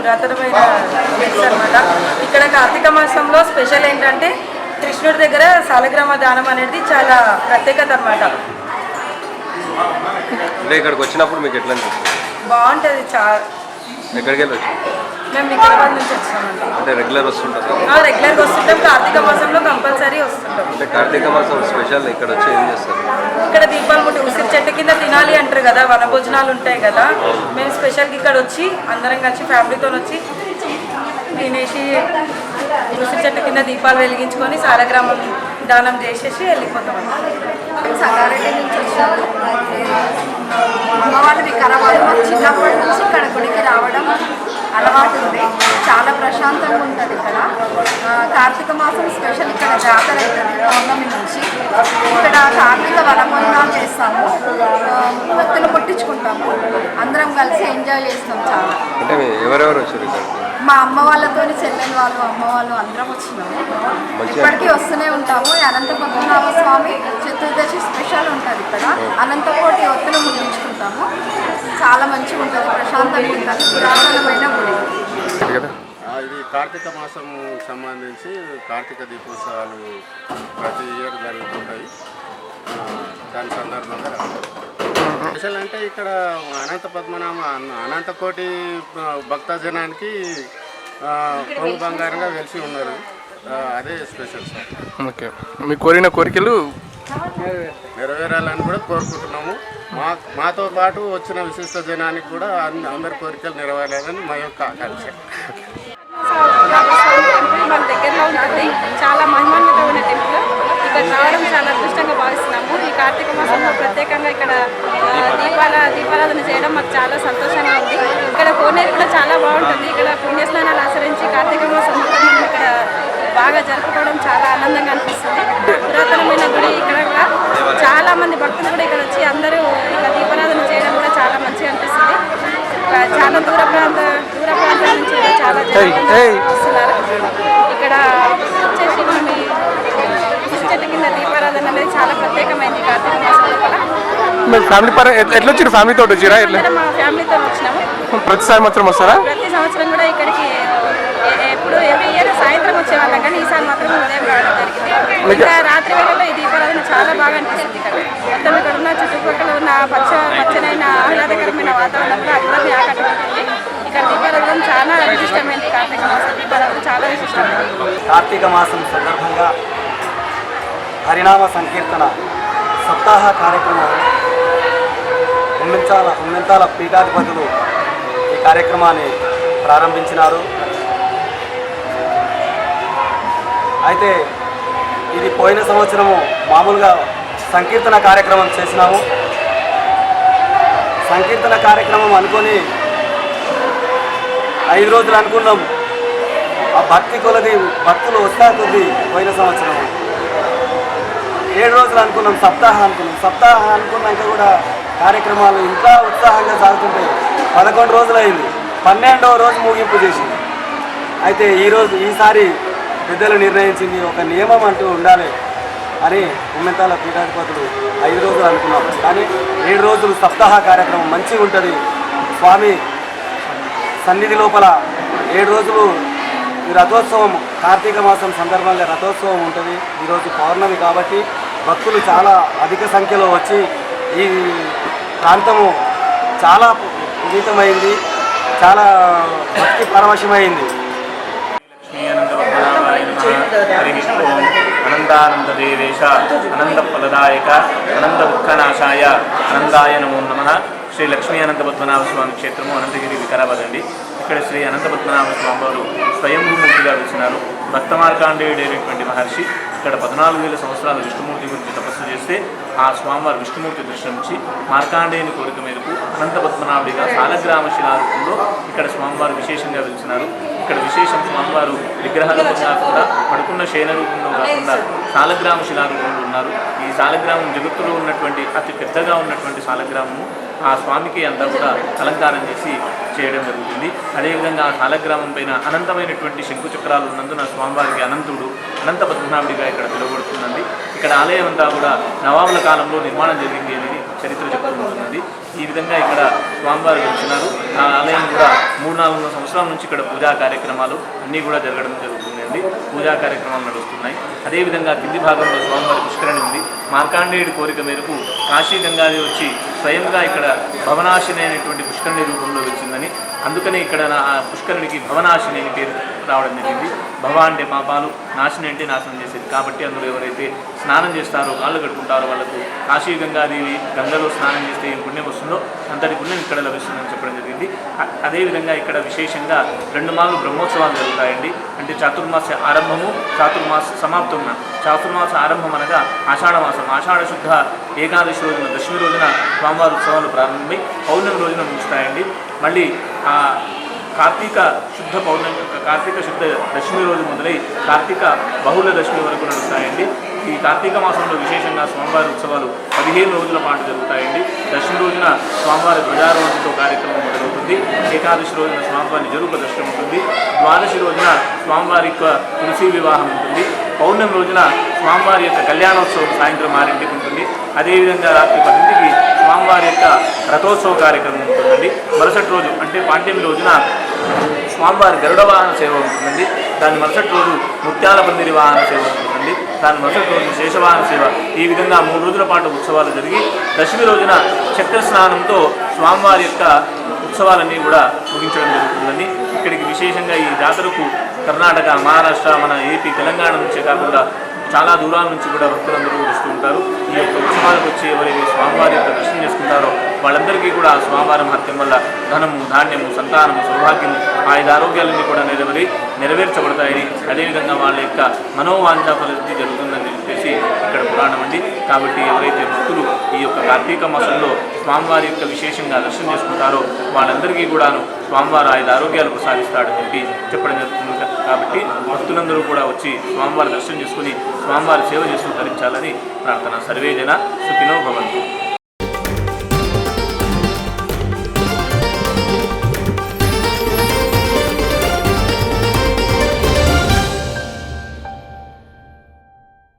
చాలా పురాతనమైన ప్లేస్ అనమాట ఇక్కడ కార్తీక మాసంలో స్పెషల్ ఏంటంటే కృష్ణుడి దగ్గర సాలగ్రామ దానం అనేది చాలా ప్రత్యేకత అనమాట ఇక్కడికి వచ్చినప్పుడు మీకు ఎట్లా బాగుంటుంది చా ఎక్కడికి వెళ్ళి మేము వికారాబాద్ నుంచి వచ్చామండి అంటే రెగ్యులర్ వస్తుంటారు ఆ, రెగ్యులర్గా వస్తుంటాం కార్తీక మాసంలో కంపల్సరీ వస్తుంటాం. అంటే కార్తీక మాసం స్పెషల్ ఇక్కడ వచ్చి ఏం చేస్తారు? ఇక్కడ దీపాలు ముట్టి ఉసిరి చెట్టు కింద తినాలి అంటారు కదా వన భోజనాలు ఉంటాయి కదా. మేము స్పెషల్గా ఇక్కడ వచ్చి అందరం కలిసి ఫ్యామిలీతో వచ్చి తినేసి ఉసిరి చెట్టు కింద దీపాలు వెలిగించుకొని సాలగ్రామం దానం చేసేసి వెళ్ళిపోతాం సంగారెడ్డి నుంచి వచ్చాము అమ్మ వాళ్ళు వికారాబాద్ చిన్నప్పటి నుంచి ఇక్కడ గుడికి రావడం అలవాటు ఉంది చాలా ప్రశాంతంగా ఉంటుంది ఇక్కడ. కార్తీక మాసం స్పెషల్ ఇక్కడ జాతర అవుతుంది పౌర్ణమి నుంచి. ఇక్కడ కార్తీక వనభోజనాలు చేస్తాము. ఆ, భక్తులు పుట్టించుకుంటాము అందరం కలిసి ఎంజాయ్ చేస్తాం చాలా. అంటే ఎవరెవరు వచ్చారు మా అమ్మ వాళ్ళతో చెల్లెలు వాళ్ళు అమ్మ వాళ్ళు అందరం వచ్చినాము. ఇప్పటికీ వస్తూనే ఉంటాము. అనంత పద్మనాభ స్వామి చతుర్దశి స్పెషల్ ఉంటుంది ఇక్కడ. అనంతకోటి ఒత్తులు ముగించుకుంటాము. చాలా మంచిగా ఉంటుంది. ప్రశాంతంగా ఉంటుంది. పురాతనమైన గుడి. ఇది కార్తీక మాసం సంబంధించి కార్తీక దీపోత్సవాలు ప్రతి ఇయర్ జరుగుతుంటాయి. దాని సందర్భంగా. స్పెషల్ అంటే ఇక్కడ అనంత పద్మనాభ అనంతకోటి భక్తజనానికి కొంగు బంగారంగా వెలిసి ఉన్నారు. అదే స్పెషల్ సార్. ఓకే. మీ కోరిన కోరికలు నెరవేరాలని కూడా కోరుకుంటున్నాము. మా మాతో పాటు వచ్చిన విశిష్ట జనానికి కూడా అన్ని అందరి కోరికలు నెరవేరాలని మా యొక్క ఆకాంక్ష. మన దగ్గరలో ఉంటుంది. చాలా మహిమాన్వితమైన టెంపుల్. ఇక్కడ రావడం చాలా అదృష్టంగా భావిస్తున్నాము. ఈ కార్తీక మాసంలో ప్రత్యేకంగా ఇక్కడ ఆ, దీపాల చేయడం మాకు చాలా సంతోషంగా ఉంది. ఇక్కడ కోనేరు కూడా చాలా బాగుంటుంది. ఇక్కడ పుణ్యస్నానాలు ఆచరించి కార్తీక మాసం ఇక్కడ బాగా జరుపుకోవడం చాలా ఆనందంగా అనిపిస్తుంది. పురాతనమైన గుడి ఇక్కడ కూడా చాలా మంది భక్తులు కూడా ఇక్కడ వచ్చి అందరూ ఇక్కడ దీపారాధన చేయడం కూడా చాలా మంచిగా అనిపిస్తుంది. చాలా దూర ప్రాంత దూర ప్రాంతాల నుంచి చాలా జనాలు వస్తున్నారు. ఇక్కడ వచ్చేసి మనం ఈ ఉసిరి చెట్టు కింద దీపారాధన అనేది చాలా ప్రత్యేకమైంది కార్తీక మాసం మీరు ఫ్యామిలీ పర ఎట్లా వచ్చారు ఫ్యామిలీ తోటి వచ్చిరా ఎట్లా? మా ఫ్యామిలీతో వచ్చినాము. ప్రతి సంవత్సరం వస్తారా? ప్రతి సంవత్సరం కూడా ఇక్కడికి ఎ- ఎప్పుడు ఎవ్రీ ఇయర్ సాయంత్రం వచ్చేవాళ్ళం కానీ ఈసారి మాత్రం ఉదయం రావడం జరిగింది. ఇంకా రాత్రి వేళలో ఈ దీపారాధన చాలా బాగా అనిపిస్తుంది ఇక్కడ. మొత్తం ఇక్కడ ఉన్న చుట్టుపక్కల ఉన్న పచ్చ పచ్చనైన ఆహ్లాదకరమైన వాతావరణంలో అందరినీ ఆకట్టుకుంటుంది. ఇక్కడ దీపారాధన చాలా విశిష్టమైనది కార్తీక మాసం. దీపారాధన చాలా విశిష్టమైనది కార్తీక మాసం సందర్భంగా హరినామ సంకీర్తన సప్తాహ కార్యక్రమం ఉమ్మించాల ఉమ్మెంతాల పీఠాధిపతులు ఈ కార్యక్రమాన్ని ప్రారంభించినారు. అయితే ఇది పోయిన సంవత్సరము మామూలుగా సంకీర్తన కార్యక్రమం చేసినాము. సంకీర్తన కార్యక్రమం అనుకొని ఐదు రోజులు అనుకున్నాం. ఆ భక్తి కొలది భక్తులు వస్తా కొద్ది పోయిన సంవత్సరం ఏడు రోజులు అనుకున్నాం సప్తాహ అనుకున్నాం. సప్తాహ అనుకున్నాక కూడా కార్యక్రమాలు ఇంకా ఉత్సాహంగా సాగుతుంటాయి పదకొండు రోజులు అయింది పన్నెండవ రోజు ముగింపు చేసింది. అయితే ఈరోజు ఈసారి పెద్దలు నిర్ణయించింది ఒక నియమం అంటూ ఉండాలి అని ఉమ్మెంతాల పీఠాధిపతులు ఐదు రోజులు అనుకున్నాం. కానీ ఏడు రోజులు సప్తాహ కార్యక్రమం మంచిగా ఉంటుంది. స్వామి సన్నిధి లోపల ఏడు రోజులు ఈ రథోత్సవం కార్తీక మాసం సందర్భంగా రథోత్సవం ఉంటుంది. ఈరోజు పౌర్ణమి కాబట్టి భక్తులు చాలా అధిక సంఖ్యలో వచ్చి ఈ ప్రాంతము చాలా పునీతమైంది చాలా భక్తి పరవశమైంది. హరి ఓం. అనంతానందదేవేశ అనంతఫలదాయక అనంత దుఃఖనాశాయ అనందాయ నమో నమ. శ్రీ లక్ష్మీ అనంత పద్మనాభ స్వామి క్షేత్రము అనంతగిరి వికారాబాద్ అండి. ఇక్కడ శ్రీ అనంత పద్మనాభ స్వామి వారు స్వయంభూమూర్తిగా వచ్చినారు భక్త మార్కాండేయుడైనటువంటి మహర్షి ఇక్కడ పద్నాలుగు వేల సంవత్సరాల విష్ణుమూర్తి గురించి తపస్సు చేస్తే ఆ స్వామివారు విష్ణుమూర్తి దర్శనమిచ్చి మార్కాండేయుని కోరిక మేరకు అనంత పద్మనాభుడిగా సాలగ్రామ శిలారూపంలో ఇక్కడ స్వామివారు విశేషంగా పిలిచినారు ఇక్కడ విశేషం స్వామివారు విగ్రహాలతో కాకుండా పడుకున్న శయన రూపంలో కాకుండా సాలగ్రామ శిలారూపంలో ఉన్నారు. ఈ సాలగ్రామం జగత్తులో ఉన్నటువంటి అతి పెద్దగా ఉన్నటువంటి సాలగ్రామము. ఆ స్వామికి అంతా కూడా అలంకారం చేసి చేయడం జరుగుతుంది. అదేవిధంగా ఆ పైన అనంతమైనటువంటి శంకు చక్రాలు ఉన్నందున స్వామివారికి అనంతుడు అనంత పద్మనాభుడిగా ఇక్కడ పిలువబడుతున్నది ఇక్కడ ఆలయం అంతా కూడా నవాబుల కాలంలో నిర్మాణం జరిగింది అనేది చరిత్ర చెప్పుకుంటున్నది ఈ విధంగా ఇక్కడ స్వామివారు వెళ్తున్నారు ఆ ఆలయం కూడా మూడు నాలుగు సంవత్సరాల నుంచి ఇక్కడ పూజా కార్యక్రమాలు అన్నీ కూడా జరగడం జరుగుతుందండి. పూజా కార్యక్రమాలు నడుస్తున్నాయి. అదేవిధంగా కింది భాగంలో స్వామివారి పుష్కరణి ఉంది. మార్కాండేయుడి కోరిక మేరకు కాశీ గంగాదేవి వచ్చి స్వయంగా ఇక్కడ భవనాశిని అనేటువంటి పుష్కరిణి రూపంలో వచ్చిందని అందుకనే ఇక్కడ నా- పుష్కరునికి భవనాశిని పేరు రావడం జరిగింది. భవ అంటే పాపాలు నాశనం అంటే నాశనం చేసేది. కాబట్టి అందులో ఎవరైతే స్నానం చేస్తారో కాళ్ళు కట్టుకుంటారో వాళ్ళకు కాశీ గంగాదేవి గంగలో స్నానం చేస్తే ఏం పుణ్యం వస్తుందో అంతటి పుణ్యం ఇక్కడ లభిస్తుందని చెప్పడం జరిగింది. అదేవిధంగా ఇక్కడ విశేషంగా రెండు మాలు బ్రహ్మోత్సవాలు జరుగుతాయండి. అంటే చాతుర్మాస ఆరంభము చాతుర్మాస సమాప్తమున చాతుర్మాస ఆరంభం అనగా ఆషాఢమాసం. ఆషాఢ శుద్ధ ఏకాదశి రోజున దశమి రోజున స్వామివారి ఉత్సవాలు ప్రారంభమై పౌర్ణమి రోజున ముగుస్తాయండి. మళ్ళీ కార్తీక శుద్ధ పౌర్ణమి కార్తీక శుద్ధ దశమి రోజు మొదలై కార్తీక బహుళ దశమి వరకు నడుస్తాయండి. ఈ కార్తీక మాసంలో విశేషంగా స్వామివారి ఉత్సవాలు పదిహేను రోజుల పాటు జరుగుతాయండి. దశమి రోజున స్వామివారి ధ్వజారోహణతో కార్యక్రమం మొదలవుతుంది. ఏకాదశి రోజున స్వామివారి జరుపు దర్శనం ఉంటుంది. ద్వాదశి రోజున స్వామివారి యొక్క తులసి వివాహం ఉంటుంది. పౌర్ణమి రోజున స్వామివారి యొక్క కళ్యాణోత్సవం సాయంత్రం ఆరింటికి ఉంటుంది. అదేవిధంగా రాత్రి పదింటికి స్వామివారి యొక్క రథోత్సవ కార్యక్రమం ఉంటుందండి. మరుసటి రోజు అంటే పాండ్యమి రోజున స్వామివారి గరుడ వాహన సేవ ఉంటుందండి. దాని మరుసటి రోజు ముత్యాల పందిరి వాహన సేవ ఉంటుందండి. దాని మరుసటి రోజు శేషవాహన సేవ. ఈ విధంగా మూడు రోజుల పాటు ఉత్సవాలు జరిగి దశమి రోజున చక్ర స్నానంతో స్వామివారి యొక్క ఉత్సవాలన్నీ కూడా ముగించడం జరుగుతుందండి. ఇక్కడికి విశేషంగా ఈ జాతరకు కర్ణాటక మహారాష్ట్ర మన ఏపీ తెలంగాణ నుంచే కాకుండా చాలా దూరాల నుంచి కూడా భక్తులందరూ వస్తూ ఉంటారు. ఈ యొక్క ఉత్సవాలకు వచ్చి ఎవరైతే స్వామివారి యొక్క దర్శనం చేసుకుంటారో వాళ్ళందరికీ కూడా స్వామివారం స్వామివారి మహత్యం వల్ల ధనము ధాన్యము సంతానము సౌభాగ్యము ఆయుధ ఆరోగ్యాలన్నీ కూడా నెరవేరి నెరవేర్చబడతాయని అదేవిధంగా వాళ్ళ యొక్క మనోవాంఛ పరిస్థితి జరుగుతుందని చెప్పేసి ఇక్కడ పురాణం అండి కాబట్టి ఎవరైతే భక్తులు ఈ యొక్క కార్తీక మాసంలో స్వామివారి యొక్క విశేషంగా దర్శనం చేసుకుంటారో వాళ్ళందరికీ కూడాను స్వామివారు ఆయుధ ఆరోగ్యాలు ప్రసాదిస్తాడని చెప్పి చెప్పడం జరుగుతుంది కాబట్టి భక్తులందరూ కూడా వచ్చి స్వామివారి దర్శనం చేసుకుని స్వామివారి సేవ చేస్తూ ధరించాలని ప్రార్థన. సర్వే జన సుఖినో భవంతు.